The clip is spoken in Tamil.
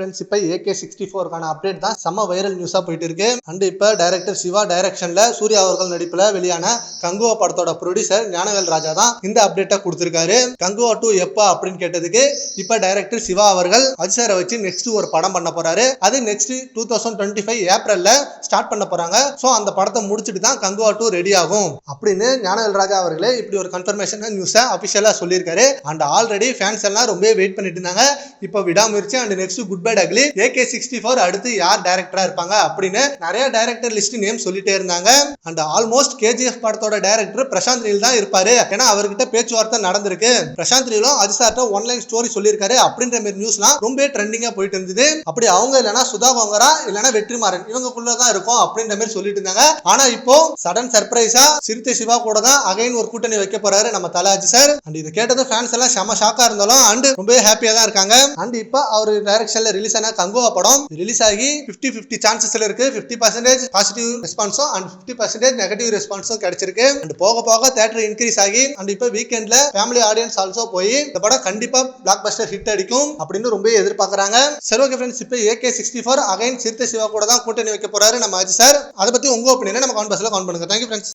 ஃப்ரெண்ட்ஸ் இப்போ ஏகே சிக்ஸ்டி ஃபோருக்கான அப்டேட் தான் செம்ம வைரல் நியூஸாக போயிட்டு இருக்கு அண்ட் இப்போ டைரக்டர் சிவா டைரக்ஷனில் சூர்யா அவர்கள் நடிப்பில் வெளியான கங்குவா படத்தோட ப்ரொடியூசர் ஞானவேல் ராஜா தான் இந்த அப்டேட்டை கொடுத்துருக்காரு. கங்குவா டூ எப்போ அப்படின்னு கேட்டதுக்கு இப்போ டைரக்டர் சிவா அவர்கள் அஜிசாரை வச்சு நெக்ஸ்ட் ஒரு படம் பண்ண போறாரு. அது next two thousand twenty five ஏப்ரல்ல start பண்ண போறாங்க. ஸோ அந்த படத்தை முடிச்சுட்டு தான் கங்குவா டூ ரெடி ஆகும் அப்படின்னு ஞானவேல் ராஜா அவர்களே இப்படி ஒரு கன்ஃபர்மேஷன் நியூஸை அஃபிஷியலாக சொல்லியிருக்காரு. அண்ட் ஆல்ரெடி ஃபேன்ஸ் எல்லாம் ரொம்ப வெயிட் பண்ணிட்டு இருந்தாங்க. இப்போ Vidaamuyarchi and next good bye AK sixty four அடுத்து யார் டைரக்டரா இருப்பாங்க அப்படின்னு நிறைய டைரக்டர் லிஸ்ட் நேம் சொல்லிட்டே இருந்தாங்க. அண்ட் ஆல்மோஸ்ட் கேஜிஎஃப் படத்தோட டைரக்டர் பிரசாந்த் நீல் தான் இருப்பாரு. ஏன்னா அவர்கிட்ட பேச்சுவார்த்தை நடந்திருக்கு. பிரசாந்த் நீலும் அஜிசார்ட்ட ஒன்லைன் ஸ்டோரி சொல்லியிருக்காரு அப்படின்ற மாதிரி நியூஸ்லாம் ரொம்ப ட்ரெண்டிங்கா போயிட்டு இருந்தது. அப்படி அவங்க இல்லைன்னா சுதா கோங்கரா இல்லைன்னா வெற்றிமாறன் இவங்கக்குள்ள தான் இருக்கும் அப்படின்ற மாதிரி சொல்லிட்டு இருந்தாங்க. ஆனா இப்போ சடன் சர்ப்ரைஸா சிறுத்தை சிவா கூட தான் அகைன் ஒரு கூட்டணி வைக்க போறாரு நம்ம தலாஜி சார் அண்ட் இது கேட்டது ஃபேன்ஸ் எல்லாம் செம ஷாக்கா இருந்தாலும் அண்ட் ரொம்ப ஹாப்பியா தான் இருக்காங்க. அண்ட் இப்போ அவர் டைரக்ஷன்ல ரிலீஸ் ஆன கங்குவா படம் ரிலீஸ் ஆகி 50 50 சான்சஸ்ல இருக்கு. 50% பர்சன்டேஜ் பாசிட்டிவ் ரெஸ்பான்ஸும் அண்ட் 50% பர்சன்டேஜ் நெகட்டிவ் ரெஸ்பான்ஸும் கிடைச்சிருக்கு. அண்ட் போக போக தேட்டர் இன்க்ரீஸ் ஆகி அண்ட் இப்போ வீக்கெண்ட்ல ஃபேமிலி ஆடியன்ஸ் ஆல்சோ போய் இந்த படம் கண்டிப்பா பிளாக் பஸ்டர் ஹிட் அடிக்கும் அப்படின்னு ரொம்ப எதிர்பார்க்கறாங்க. சரி ஓகே ஃப்ரெண்ட்ஸ் இப்போ AK sixty four again Siruthai Siva கூட தான் கூட்டணி வைக்க போறாரு நம்ம அஜி சார் அதை பத்தி உங்க ஒப்பீனியனை நம்ம கான் கான் பண்ணுங்க. Thank you friends